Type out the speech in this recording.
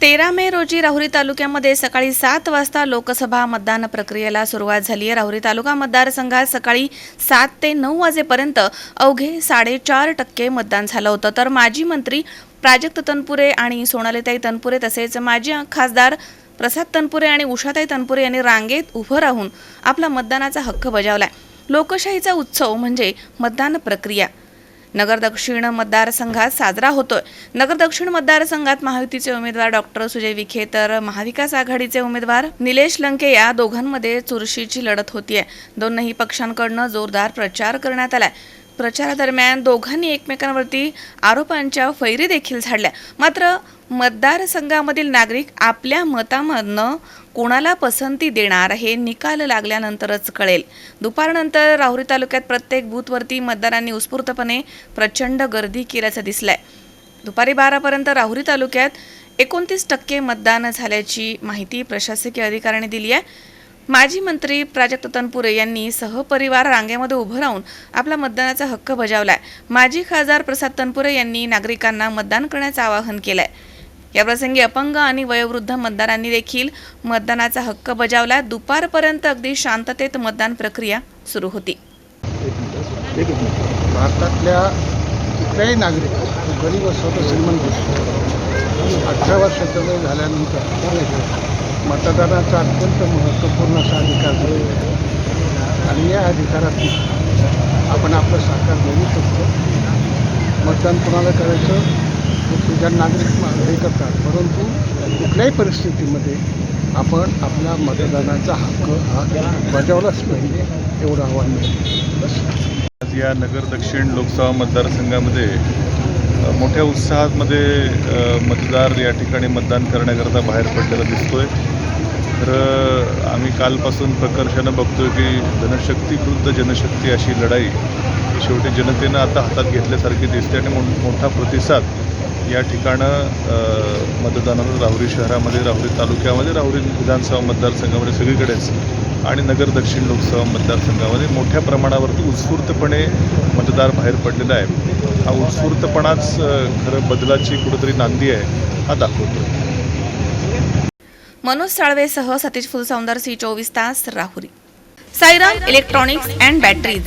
तेरा मे रोजी राहुरी तालुक्यामध्ये सकाळी सात वाजता लोकसभा मतदान प्रक्रियेला सुरुवात झाली आहे. राहुरी तालुका मतदारसंघात सकाळी सात ते नऊ वाजेपर्यंत अवघे साडेचार टक्के मतदान झालं होतं. तर माजी मंत्री प्राजक्त तनपुरे आणि सोनालीताई तनपुरे तसेच माजी खासदार प्रसाद तनपुरे आणि उषाताई तनपुरे यांनी रांगेत उभं राहून आपला मतदानाचा हक्क बजावला लोकशाहीचा उत्सव म्हणजे मतदान प्रक्रिया. नगर दक्षिण मतदारसंघात साजरा होतोय. नगर दक्षिण मतदारसंघात महायुतीचे उमेदवार डॉक्टर सुजय विखे तर महाविकास आघाडीचे उमेदवार निलेश लंके या दोघांमध्ये चुरशीची लढत होतीये. दोनही पक्षांकडनं जोरदार प्रचार करण्यात आलाय. प्रचारादरम्यान दोघांनी एकमेकांवरती आरोपांच्या फैरी देखील झाडल्या. मात्र मतदारसंघामधील नागरिक आपल्या मतामधनं कोणाला पसंती देणार हे निकाल लागल्यानंतरच कळेल. दुपारनंतर राहुरी तालुक्यात प्रत्येक बूथवरती मतदारांनी उत्स्फूर्तपणे प्रचंड गर्दी केल्याचं दिसलंय. दुपारी बारापर्यंत राहुरी तालुक्यात एकोणतीस टक्के मतदान झाल्याची माहिती प्रशासकीय अधिकाऱ्यांनी दिली आहे. माजी मंत्री प्राजक्त तनपुरे यांनी सहपरिवार रांगेमध्ये उभं राहून आपला मतदानाचा हक्क बजावलाय. माजी खासदार प्रसाद तनपुरे यांनी नागरिकांना मतदान करण्याचं आवाहन केलंय. याप्रसंगी अपंग आणि वयोवृद्ध मतदारांनी देखील मतदानाचा हक्क बजावला दुपारपर्यंत अगदी शांततेत मतदान प्रक्रिया सुरू होती. भारतातल्या कुठल्याही नागरिक गरीब असो तर श्रीमंत असो अठरा वर्षाचं वय झाल्यानंतर मतदानाचा अत्यंत महत्त्वपूर्ण असा अधिकार दिलेला आहे आणि या अधिकारातून आपण आपलं साकार देऊ शकतो. मतदान कोणाला करायचं? तुझ्या नागरिक हे करतात. परंतु कुठल्याही परिस्थितीमध्ये आपण आपला मतदानाचा हक्क हा बजावलाच पाहिजे एवढं आव्हान मिळेल. बस. आज या नगर दक्षिण लोकसभा मतदारसंघामध्ये मोठ्या उत्साहामध्ये मतदार या ठिकाणी मतदान करण्याकरता बाहेर पडलेला दिसतोय. तर आम्ही कालपासून प्रकर्षानं बघतोय की जनशक्ती विरुद्ध जनशक्ती अशी लढाई शेवटी जनतेनं आता हातात घेतल्यासारखी दिसते आणि मो- मोठा प्रतिसाद या ठिकाणं मतदानाला राहुरी शहरामध्ये राहुरी तालुक्यामध्ये राहुरी विधानसभा मतदारसंघामध्ये सगळीकडेच आणि नगर दक्षिण लोकसभा मतदारसंघामध्ये मोठ्या प्रमाणावरती उत्स्फूर्तपणे मतदार बाहेर पडलेला आहे. हा उत्स्फूर्तपणाच खरं बदलाची कुठंतरी नांदी आहे हा दाखवतो. मनोज साळवेसह सतीश फुलसौंदर सी चोवीस तास Rahuri. Sairam electronics and batteries.